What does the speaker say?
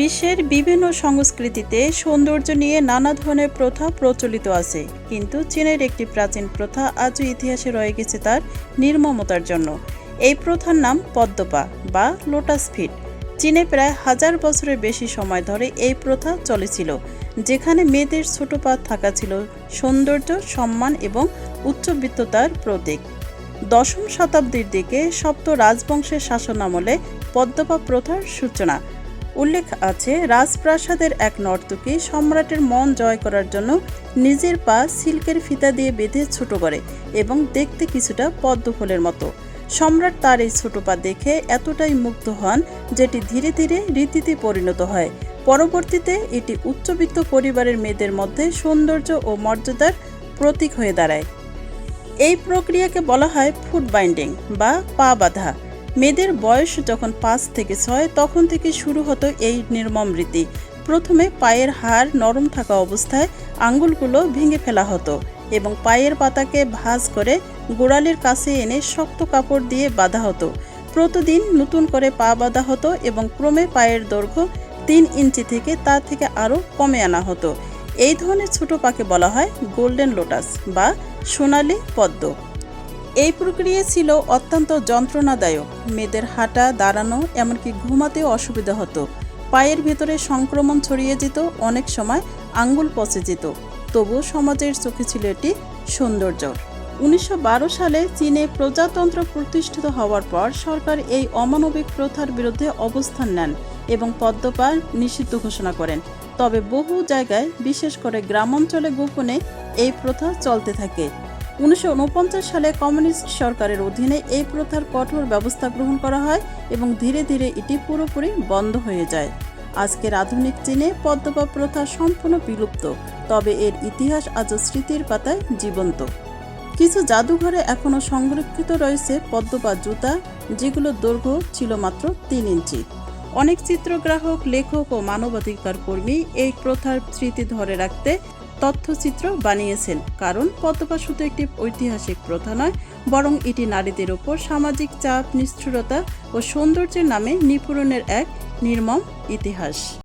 বিশ্বের বিভিন্ন সংস্কৃতিতে সৌন্দর্য নিয়ে নানা ধরনের প্রথা প্রচলিত আছে। কিন্তু চীনের একটি প্রাচীন প্রথা আজও ইতিহাসে রয়ে গেছে তার নির্মমতার জন্য। এই প্রথার নাম পদ্মপা বা লোটাস ফিট। চীনে প্রায় হাজার বছরের বেশি সময় ধরে এই প্রথা চলেছিল, যেখানে মেয়েদের ছোট পা থাকা ছিল সৌন্দর্য, সম্মান এবং উচ্চবিত্ততার প্রতীক। দশম শতাব্দীর দিকে সপ্ত রাজবংশের শাসনামলে পদ্মপা প্রথার সূচনা। উল্লেখ আছে, রাজপ্রাসাদের এক নর্তকী সম্রাটের মন জয় করার জন্য নিজের পা সিল্কের ফিতা দিয়ে বেঁধে ছোট করে এবং দেখতে কিছুটা পদ্ম ফুলের মতো। সম্রাট তার এই ছোট পা দেখে এতটাই মুগ্ধ হন যেটি ধীরে ধীরে রীতিতে পরিণত হয়। পরবর্তীতে এটি উচ্চবিত্ত পরিবারের মেয়েদের মধ্যে সৌন্দর্য ও মর্যাদার প্রতীক হয়ে দাঁড়ায়। এই প্রক্রিয়াকে বলা হয় ফুট বাইন্ডিং বা পা বাঁধা। মেয়েদের বয়স যখন পাঁচ থেকে ছয়, তখন থেকে শুরু হতো এই নির্মম রীতি। প্রথমে পায়ের হাড় নরম থাকা অবস্থায় আঙ্গুলগুলো ভেঙে ফেলা হতো এবং পায়ের পাতাকে ভাঁজ করে গোড়ালির কাছে এনে শক্ত কাপড় দিয়ে বাঁধা হতো। প্রতিদিন নতুন করে পা বাঁধা হতো এবং ক্রমে পায়ের দৈর্ঘ্য তিন ইঞ্চি থেকে তা থেকে আরও কমে আনা হতো। এই ধরনের ছোট পাকে বলা হয় গোল্ডেন লোটাস বা সোনালি পদ্ম। এই প্রক্রিয়া ছিল অত্যন্ত যন্ত্রণাদায়ক। মেয়েদের হাঁটা, দাঁড়ানো, এমনকি ঘুমাতেও অসুবিধা হতো। পায়ের ভেতরে সংক্রমণ ছড়িয়ে যেত, অনেক সময় আঙ্গুল পচে যেত। তবু সমাজের চোখে ছিল এটি সৌন্দর্য। উনিশশো বারো সালে চীনে প্রজাতন্ত্র প্রতিষ্ঠিত হওয়ার পর সরকার এই অমানবিক প্রথার বিরুদ্ধে অবস্থান নেন এবং পদ্মপার নিষিদ্ধ ঘোষণা করেন। তবে বহু জায়গায়, বিশেষ করে গ্রামাঞ্চলে গোপনে, এই প্রথা চলতে থাকে। উনিশশো উনপঞ্চাশ সালে কমিউনিস্ট সরকারের অধীনে এই প্রথার কঠোর ব্যবস্থা গ্রহণ করা হয় এবং ধীরে ধীরে এটি পুরোপুরি বন্ধ হয়ে যায়। আজকের আধুনিক চীনে পদ্মপা প্রথা সম্পূর্ণ বিলুপ্ত, তবে এর ইতিহাস আজও স্মৃতির পাতায় জীবন্ত। কিছু জাদুঘরে এখনও সংরক্ষিত রয়েছে পদ্মপা জুতা, যেগুলো দৈর্ঘ্য ছিল মাত্র তিন ইঞ্চি। অনেক চিত্রগ্রাহক, লেখক ও মানবাধিকার কর্মী এই প্রথার স্মৃতি ধরে রাখতে তথ্যচিত্র বানিয়েছেন। কারণ পদ্মপা শুধু একটি ঐতিহাসিক প্রথা নয়, বরং এটি নারীদের ওপর সামাজিক চাপ, নিষ্ঠুরতা ও সৌন্দর্যের নামে নিপূরণের এক নির্মম ইতিহাস।